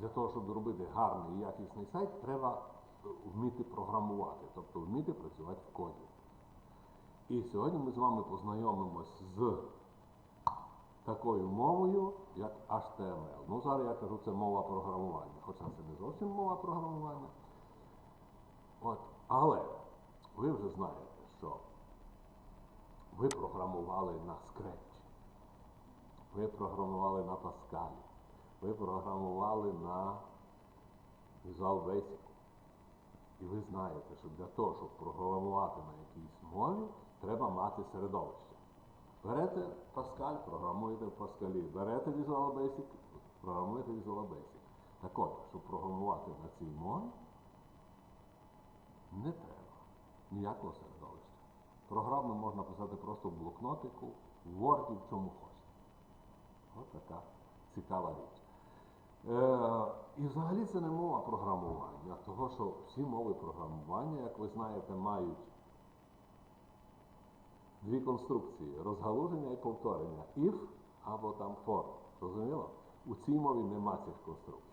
для того, щоб зробити гарний і якісний сайт, треба е, вміти програмувати, тобто вміти працювати в коді. І сьогодні ми з вами познайомимось з такою мовою, як HTML. Ну, зараз я кажу, це мова програмування, хоча це не зовсім мова програмування. От. Але ви вже знаєте, що ви програмували на Scratch, ви програмували на Pascal, ви програмували на Basic. І ви знаєте, що для того, щоб програмувати на якійсь мові, треба мати середовище. Берете Pascal, програмуєте в Pascal, берете Visual Basic, програмуєте Visual Basic. Так от, щоб програмувати на цій мові, не треба ніякого середовища. Програму можна писати просто в блокнотику, в Word, в чому хочете. Ось така цікава річ. Е, і взагалі це не мова програмування, того що всі мови програмування, як ви знаєте, мають дві конструкції розгалуження і повторення. If або там for. Зрозуміло? У цій мові нема цих конструкцій.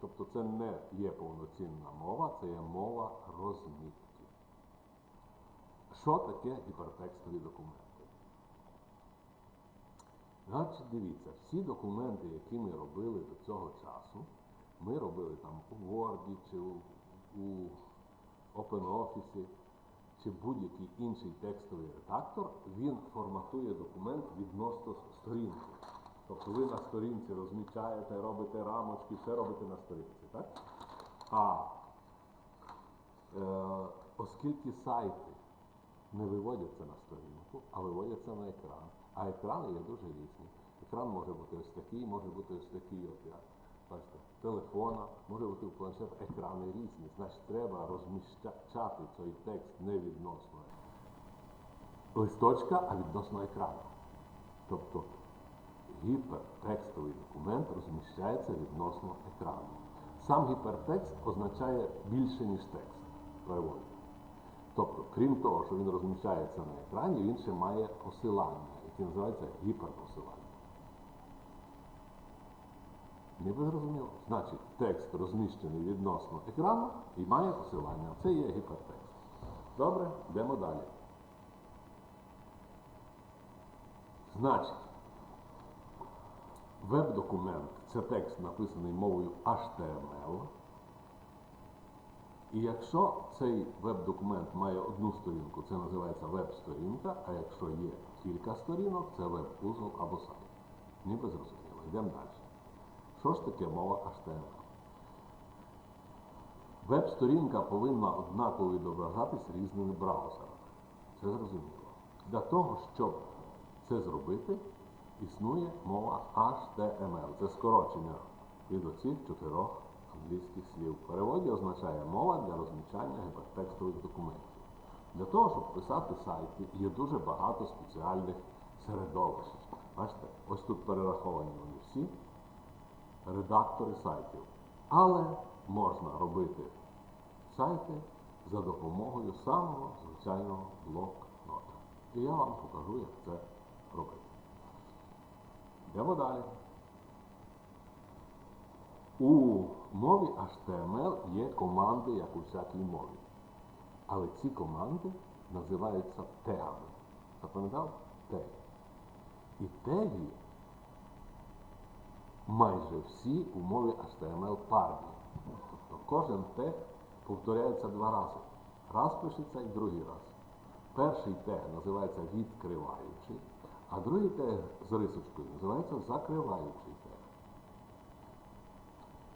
Тобто це не є повноцінна мова, це є мова розмітки. Що таке гіпертекстові документи? Значить, дивіться, всі документи, які ми робили до цього часу, ми робили там у Word чи у, у OpenOffice, чи будь-який інший текстовий редактор, він форматує документ відносно сторінки. Тобто ви на сторінці розмічаєте, робите рамочки, все робите на сторінці, так? А е, оскільки сайти не виводяться на сторінку, а виводяться на екран, а екрани є дуже різні. Екран може бути ось такий, може бути ось такий, от бачите, телефона, може бути в планшет, екрани різні. Значить, треба розміщати цей текст не відносно листочка, а відносно екрану. Тобто гіпертекстовий документ розміщається відносно екрану. Сам гіпертекст означає більше, ніж текст в. Тобто, крім того, що він розміщається на екрані, він ще має посилання, яке називається гіперпосилання. Ніби зрозуміло. Значить, текст розміщений відносно екрану і має посилання. Це є гіпертекст. Добре, йдемо далі. Значить, веб-документ це текст, написаний мовою HTML. І якщо цей веб-документ має одну сторінку, це називається веб-сторінка, а якщо є кілька сторінок, це веб-узол або сайт. Ніби зрозуміло. Йдемо далі. Що ж таке мова HTML? Веб-сторінка повинна однаково відображатись різними браузерами. Це зрозуміло. Для того, щоб це зробити, існує мова HTML. Це скорочення від оцих чотирьох англійських слів. В переводі означає мова для розмічання гіпертекстових документів. Для того, щоб писати сайти, є дуже багато спеціальних середовищ. Бачите, ось тут перераховані вони всі редактори сайтів. Але можна робити сайти за допомогою самого звичайного блокнота. І я вам покажу, як це робити. Йдемо далі. У мові HTML є команди, як у всякій мові. Але ці команди називаються тегами. Запам'ятав? Теги. І теги майже всі у мові HTML парні. Тобто кожен тег повторяється два рази. Раз пишеться і другий раз. Перший тег називається відкриваючий, а другий тег з рисочкою називається закриваючий.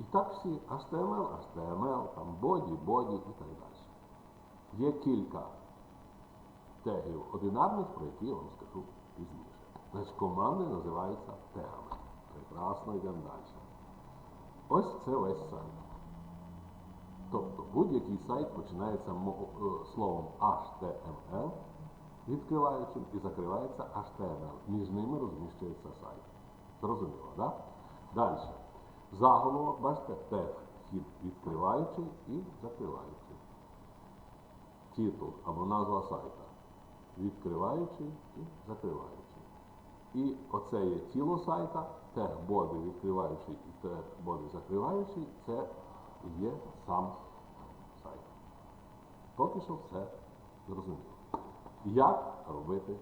І так всі HTML, HTML, там body, body і так далі. Є кілька тегів одинарних, про які я вам скажу пізніше. Значить, команди називаються тегами. Прекрасно йдемо далі. Ось це весь сайт. Тобто будь-який сайт починається словом HTML, відкриваючим і закривається HTML. Між ними розміщується сайт. Зрозуміло, так? Да? Далі. Заголовок, бачите, тег вхід відкриваючий і закриваючий. Титул або назва сайта. Відкриваючий і закриваючий. І оце є тіло сайта, тег-боди відкриваючий і тег-боди закриваючий, це є сам сайт. Поки що все зрозуміло. Як робити?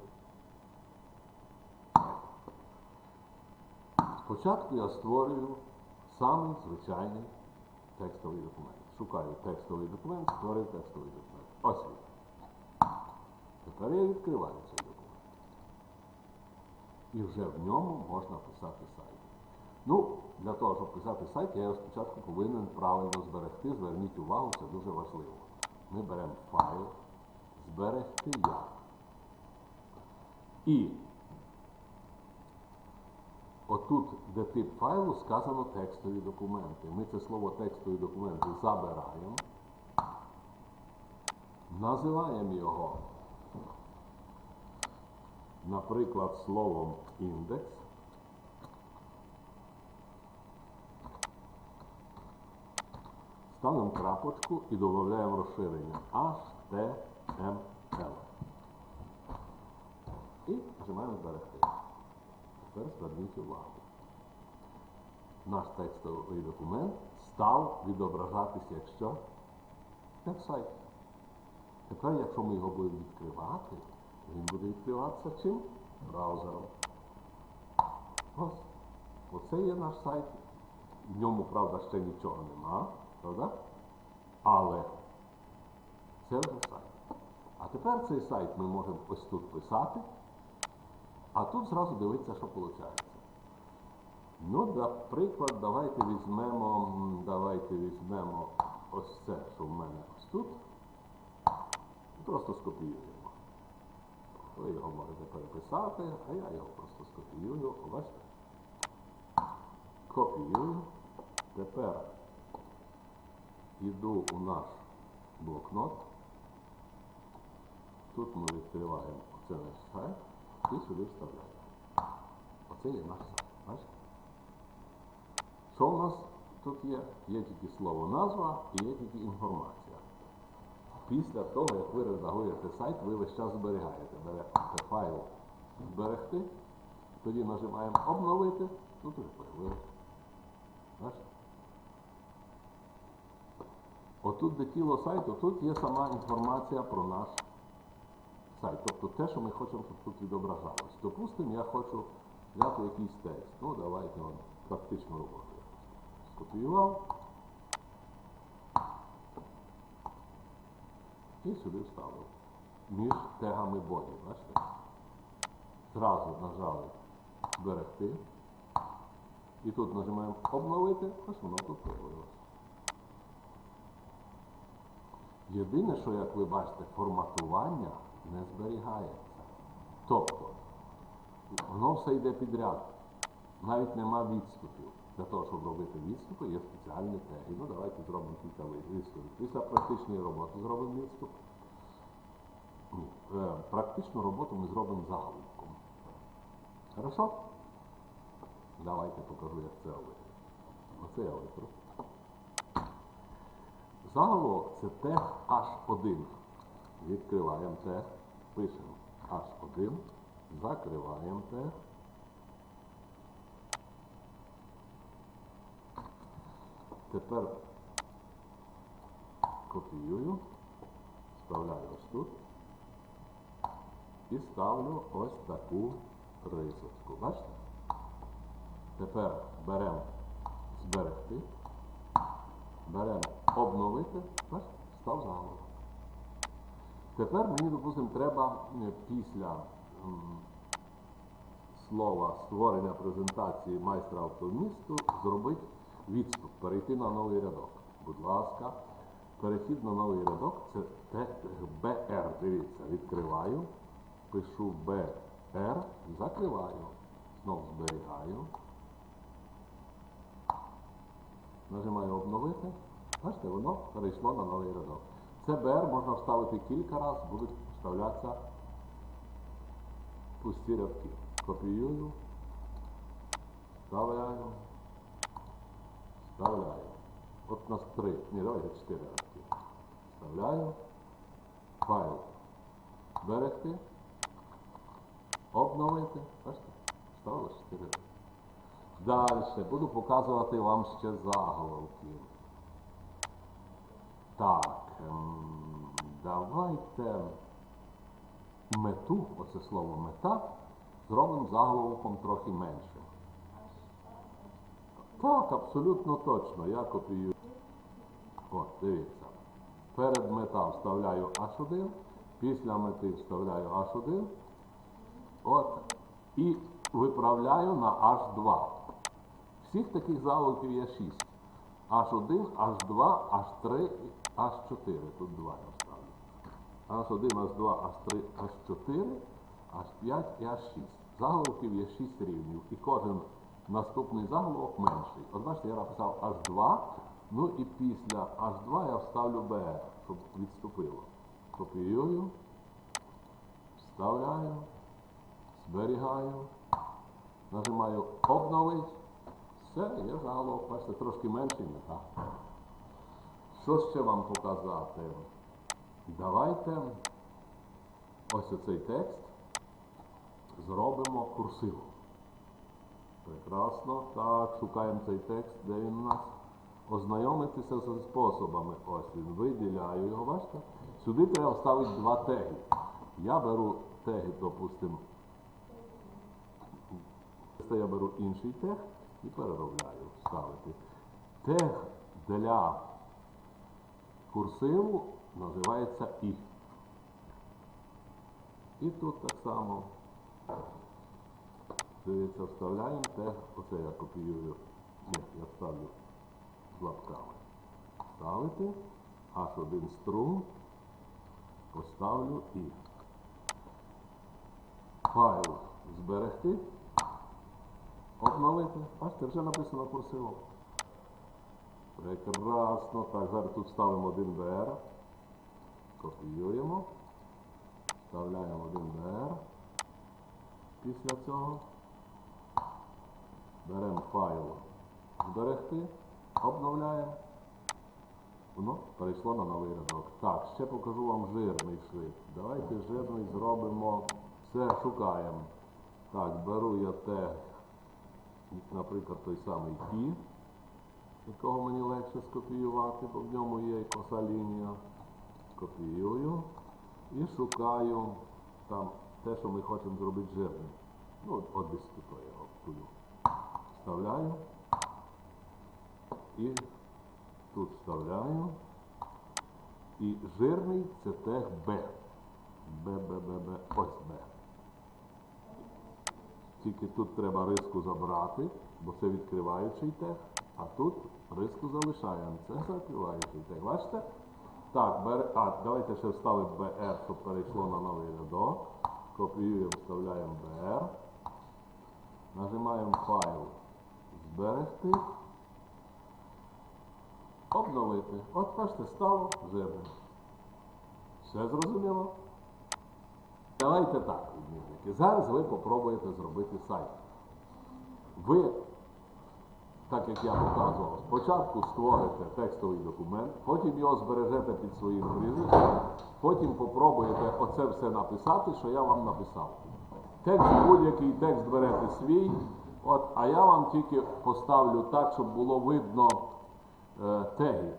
Спочатку я створюю самий звичайний текстовий документ. Шукаю текстовий документ, створюю текстовий документ. Ось він. Тепер я відкриваю цей документ. І вже в ньому можна писати сайт. Ну, для того, щоб писати сайт, я спочатку повинен правильно зберегти. Зверніть увагу, це дуже важливо. Ми беремо файл, зберегти як. І отут, де тип файлу, сказано текстові документи. Ми це слово текстові документи забираємо, називаємо його, наприклад, словом індекс. Ставимо крапочку і додаємо розширення HTML. І нажимаємо зберегти. Тепер зверніть увагу. Наш текстовий документ став відображатися як що? Як сайт. Тепер, якщо ми його будемо відкривати, він буде відкриватися чим? Браузером. Ось. Оце є наш сайт. В ньому, правда, ще нічого нема, правда? Але це вже сайт. А тепер цей сайт ми можемо ось тут писати, а тут зразу дивитися, що виходить. Ну, наприклад, давайте візьмемо, давайте візьмемо ось це, що в мене ось тут. Просто скопіюємо. Ви його можете переписати, а я його просто скопіюю. Бачите? Копіюю. Тепер йду у наш блокнот. Тут ми відкриваємо оце наш сайт і сюди вставляємо. Оце є наш сайт. Бачите? Що у нас тут є? Є тільки слово назва і є тільки інформація. Після того, як ви редагуєте сайт, ви весь час зберігаєте. Берете файл зберегти, тоді нажимаємо обновити, тут вже появилось. Бачите? Отут, де тіло сайту, тут є сама інформація про наш сайт. Тобто те, що ми хочемо, щоб тут відображалось. Допустимо, я хочу взяти якийсь текст. Ну, давайте вам практичну роботу. Скопіював. І сюди вставив. Між тегами боді, бачите? Зразу нажали зберегти. І тут нажимаємо обновити, ось воно тут появилося. Єдине, що, як ви бачите, форматування не зберігається. Тобто, воно все йде підряд. Навіть нема відступів. Для того, щоб робити відступи, є спеціальні теги. Ну, давайте зробимо кілька відступів. Після практичної роботи зробимо відступ. Е, практичну роботу ми зробимо заголовком. Хорошо? Давайте покажу, як це робити. Оце я витру. Заголовок це тег H1. Відкриваємо тег, пишемо H1, закриваємо тег. Тепер копіюю, вставляю ось тут і ставлю ось таку рисочку. Бачите? Тепер беремо зберегти, беремо обновити, бачите, став заголовок. Тепер мені, допустимо, треба е, після слова створення презентації майстра автомісту зробити відступ, перейти на новий рядок. Будь ласка, перехід на новий рядок це БР. Дивіться, відкриваю, пишу БР, закриваю, знову зберігаю. Нажимаю обновити. Бачите, воно перейшло на новий рядок. Це БР можна вставити кілька разів, будуть вставлятися пусті рядки. Копіюю, вставляю, вставляю. От у нас три, ні, давайте чотири рядки. Вставляю, файл зберегти, обновити. Бачите? Ставили 4. Далі буду показувати вам ще заголовки. Так, давайте мету, оце слово мета, зробимо заголовком трохи меншим. Так, абсолютно точно. Я копіюю. От, дивіться. Перед мета вставляю H1, після мети вставляю H1. От. І виправляю на H2. Всіх таких заголовків є 6. H1, H2, H3, H4. Тут 2 я вставлю. H1, H2, H3, H4, H5 і H6. Заголовків є 6 рівнів. І кожен наступний заголовок менший. От бачите, я написав H2, ну і після H2 я вставлю BR, щоб відступило. Копіюю, вставляю, зберігаю, нажимаю обновить. Все, є заголовок, бачите, трошки менший, не так. Що ще вам показати? Давайте ось оцей текст зробимо курсивом. Прекрасно. Так, шукаємо цей текст, де він у нас. Ознайомитися з способами. Ось він. Виділяю його, бачите? Сюди треба вставити два теги. Я беру теги, допустимо. Я беру інший тег і переробляю вставити. Тег для курсиву називається І. І тут так само. Дивіться, вставляємо тег. Оце я копіюю. Ні, я ставлю з лапками. Ставити. H1 струм. Поставлю і. Файл зберегти. Обновити. Бачите, вже написано курсивом. Прекрасно. Так, зараз тут ставимо один BR. Копіюємо. Вставляємо один BR. Після цього беремо файл зберегти, обновляємо. Воно перейшло на новий рядок. Так, ще покажу вам жирний шрифт. Давайте жирний зробимо. Все, шукаємо. Так, беру я тег, наприклад, той самий ті, якого мені легше скопіювати, бо в ньому є і коса лінія. Копіюю і шукаю там те, що ми хочемо зробити жирним. Ну, от, от десь тут я його. Вставляю. І тут вставляю. І жирний це тег Б. Б, Б, Б, Б. Ось Б. Тільки тут треба риску забрати, бо це відкриваючий тег, а тут риску залишаємо. Це закриваючий тег. Бачите? Так, бер... а, давайте ще вставимо BR, щоб перейшло на новий рядок. Копіюємо, вставляємо BR. Нажимаємо файл зберегти. Обновити. От бачите, стало жирним. Все зрозуміло? Давайте так, відмінники. Зараз ви попробуєте зробити сайт. Ви, так як я показував, спочатку створите текстовий документ, потім його збережете під своїм прізвищем, потім попробуєте оце все написати, що я вам написав. Текст будь-який текст берете свій, от, а я вам тільки поставлю так, щоб було видно е, теги.